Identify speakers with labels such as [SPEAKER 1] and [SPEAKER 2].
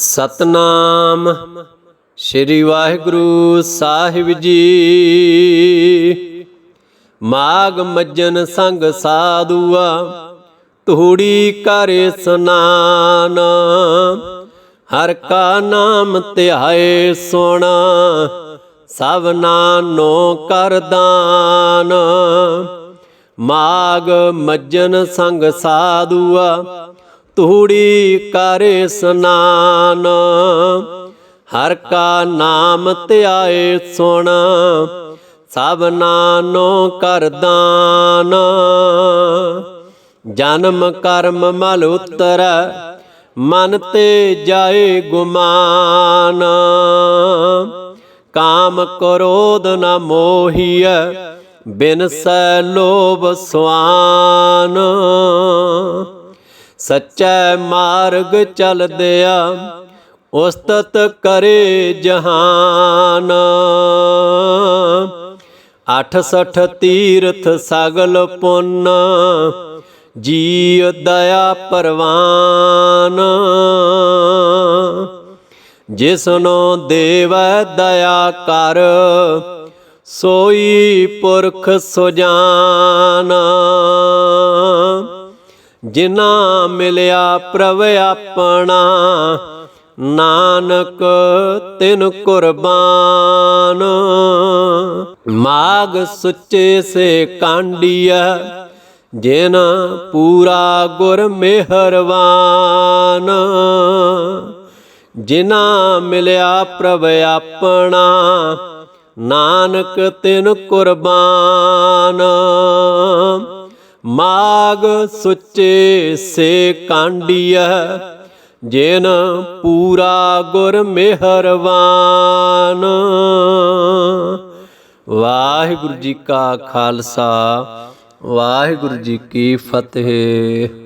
[SPEAKER 1] ਸਤਨਾਮ। ਸ੍ਰੀ ਵਾਹਿਗੁਰੂ ਸਾਹਿਬ ਜੀ। ਮਾਗ ਮੱਜਨ ਸੰਗ ਸਾਧੂਆ ਤੂੜੀ ਕਰ ਸਨਾਨ। ਹਰ ਕਾ ਨਾਮ ਧਿਆਏ ਸੋਣਾ, ਸਭ ਨਾਨੋ ਕਰਦਾਨ ਮਾਗ ਮੱਜਨ ਸੰਗ ਸਾਧੂਆ ਤੂੜੀ ਕਰ ਸਨਾਨ, ਹਰ ਕਾ ਨਾਮ ਧਿਆਏ ਸੁਣ, ਸਭ ਨਾਨੋ ਕਰਦਾਨ ਜਨਮ ਕਰਮ ਮਲ ਉਤਰ, ਮਨ ਤੇ ਜਾਏ ਗੁਮਾਨ। ਕਾਮ ਕ੍ਰੋਧ ਨ ਮੋਹੀਐ, ਬਿਨ ਸੈ ਲੋਭ ਸੁਆਨ। ਸੱਚੈ ਮਾਰਗ ਚਲਦਿਆ ਉਸਤਤ ਕਰੇ ਜਹਾਨ। 68 ਤੀਰਥ ਸਗਲ ਪੁੰਨ ਜੀ ਦਇਆ ਪਰਵਾਨ। ਜਿਸਨੋ ਦੇਵੈ ਦਇਆ ਕਰ, ਸੋਈ ਪੁਰਖ ਸੁਜਾਨ। ਜਿਨਾ ਮਿਲਿਆ ਪ੍ਰਭ ਆਪਣਾ, ਨਾਨਕ ਤਿਨ ਕੁਰਬਾਨ। ਮਾਗ ਸੁੱਚੇ ਸੇ ਕਾਂਡੀਆ ਜਿਨ ਪੂਰਾ ਗੁਰ ਮਿਹਰਵਾਨ। ਜਿਨਾ ਮਿਲਿਆ ਪ੍ਰਭ ਆਪਣਾ, ਨਾਨਕ ਤਿਨ ਕੁਰਬਾਨ। ਮਾਗ ਸੁੱਚੇ ਸੇ ਕਾਂਡੀਆ ਜਿਨ ਪੂਰਾ ਗੁਰ ਮਿਹਰਵਾਨ ਵਾਹਿਗੁਰੂ ਜੀ ਕਾ ਖਾਲਸਾ, ਵਾਹਿਗੁਰੂ ਜੀ ਕੀ ਫਤਿਹ।